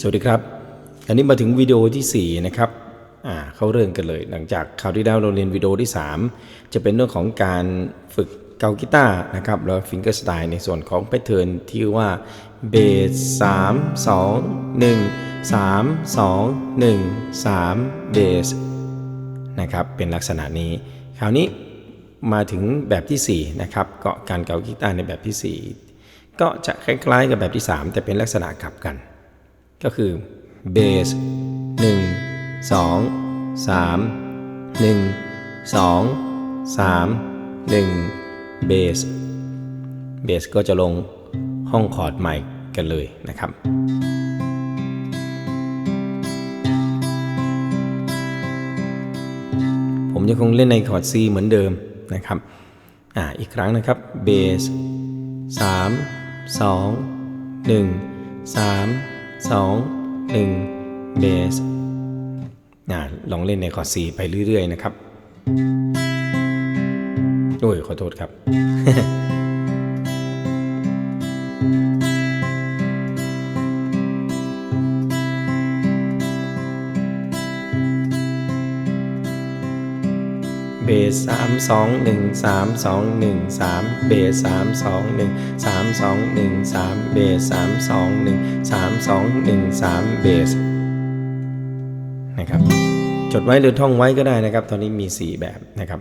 สวัสดีครับ อันนี้มาถึงวิดีโอทีสี่4 นะครับอ่าเข้าเรื่องกันเลย หลังจากคราวที่แล้วเราเรียนวิดีโอที่ 3 จะเป็นเรื่องของการฝึกเกากีตาร์นะครับแล้วฟิงเกอร์สไตล์ในส่วนของแพทเทิร์นที่ว่าเบสสามสองหนึ่งสามสองหนึ่งสามเบสนะครับเป็นลักษณะนี้ คราวนี้มาถึงแบบทีสี่4 นะครับก็การเกากีตาร์ในแบบที่ 4 ก็จะคล้ายๆกับแบบที่ 3 แต่เป็นลักษณะกลับกัน ก็คือเบส1 2 3 1 2 3 1เบสเบสก็จะลงห้องคอร์ดใหม่กันเลยนะครับผมยังคงเล่นในคอร์ด C เหมือนเดิมนะครับอ่าอีกครั้งนะครับเบส3 2 1 3 2 1 เบสอ่าลองเล่นในคอร์ด C ไปเรื่อย ๆ นะครับ โอ้ย ขอโทษครับ สสามสองหนึ่งสามสองหนึ่งสามเบสสามสองหนึ่งสามสองหนึ่งสามเบสสามสองหนึ่งสามสองหนึ่งสามเบสนะครับจดไว้หรือท่องไว้ก็ได้นะครับ ตอนนี้มี 4 แบบนะครับ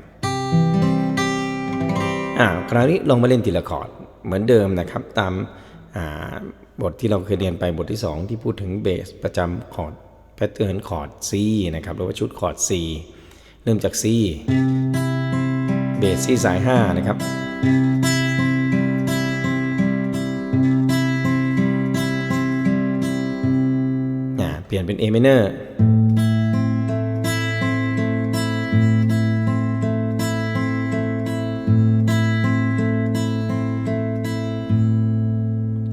อ่าคราวนี้ลองมาเล่นทีละคอร์ดเหมือนเดิมนะครับ ตามอ่าบทที่เราเคยเรียนไปบทที่ 2 ที่พูดถึงเบสประจำคอร์ดแพทเทิร์นคอร์ด C นะครับหรือว่าชุดคอร์ด C เริ่มจาก C เบส C สาย 5 นะครับอ่เปลี่ยนเป็น A minor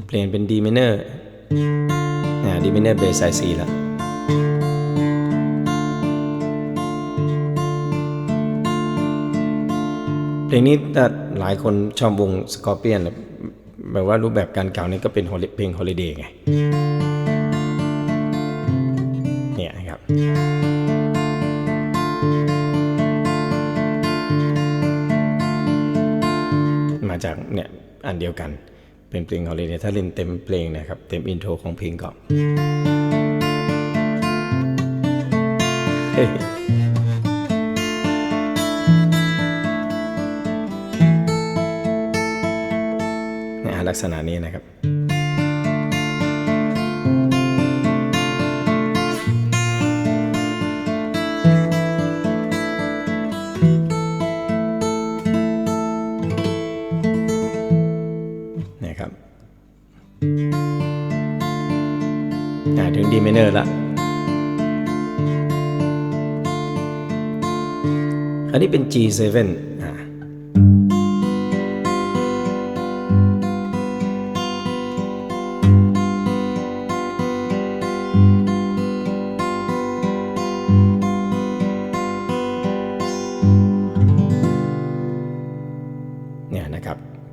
เปลี่ยนเป็น D minor อ่า D minor เบสสาย 4 แล้ว เพลงนี้ถ้าหลายคนชอบวงสกอร์เปียนแบบว่ารูปแบบการเก่านี่ก็เป็นเพลงฮอลิเดย์ไง เนี่ยครับ มาจากเนี่ยอันเดียวกัน เป็นเพลงฮอลิเดย์ถ้าเล่นเต็มเพลงนะครับ เต็มอินโทรของเพลงก่อน ลักษณะนี้นะครับเนี่ยครับถึงดีเมเนอร์ละอันนี้เป็น G7 อ่า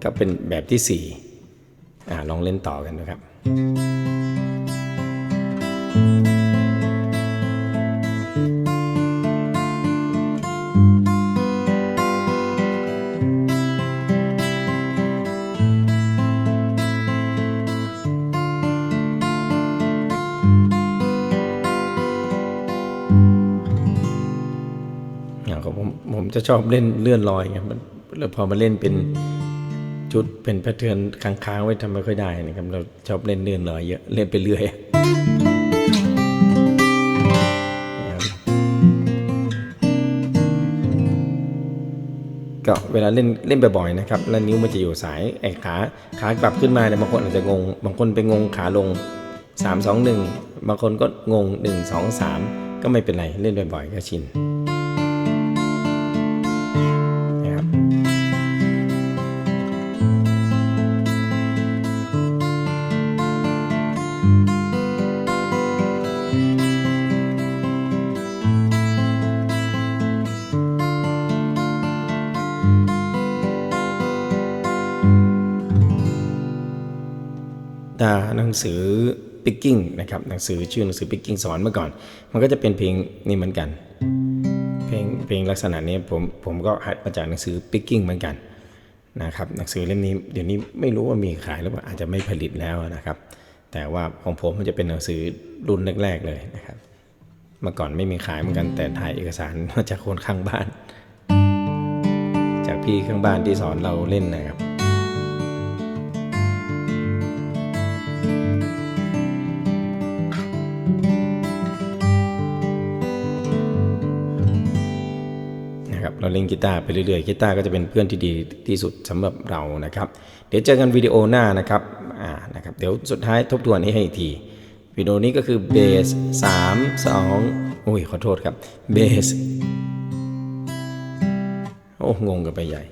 ก็เป็นแบบที่4อ่าลองเล่นต่อกันนะครับผมผมจะชอบเล่นเลื่อนลอยไงมันแล้วพอมาเล่นเป็น ชุดเป็นแพทเทิร์นค้างๆไว้ทำไม่ค่อยได้นะครับ เราชอบเล่นเลื่อนลอยเยอะเล่นไปเรื่อยครับก็เวลาเล่นเล่นบ่อยๆนะครับแล้วนิ้วมันจะอยู่สายไอ้ขาขากลับขึ้นมาเนี่ยบางคนอาจจะงง บางคนไปงงขาลง 3 2 1 บางคนก็งง 1 2 3 ก็ไม่เป็นไรเล่นบ่อยๆก็ชิน หนังสือ picking นะครับหนังสือชื่อหนังสือ picking สอนเมื่อก่อน มันก็จะเป็นเพลงนี่เหมือนกัน เพลงเพลงลักษณะนี้ผมผมก็หัดมาจากหนังสือ picking เหมือนกันนะครับหนังสือเล่มนี้เดี๋ยวนี้ไม่รู้ว่ามีขายหรือเปล่าอาจจะไม่ผลิตแล้วนะครับ แต่ว่าของผมมันจะเป็นหนังสือรุ่นแรกๆเลยนะครับเมื่อก่อนไม่มีขายเหมือนกันแต่ถ่ายเอกสารมาจากคนข้างบ้าน จากพี่ข้างบ้านที่สอนเราเล่นนะครับ เราเล่นกีตาร์ไปเรื่อยๆกีตาร์ก็จะเป็นเพื่อนที่ดีที่สุดสำหรับเรานะครับ เดี๋ยวเจอกันวิดีโอหน้านะครับอ่านะครับเดี๋ยวสุดท้ายทบทวนให้อีกทีวิดีโอนี้ก็คือเบส3 2โอ้ยขอโทษครับเบสโอ้งงกันไปใหญ่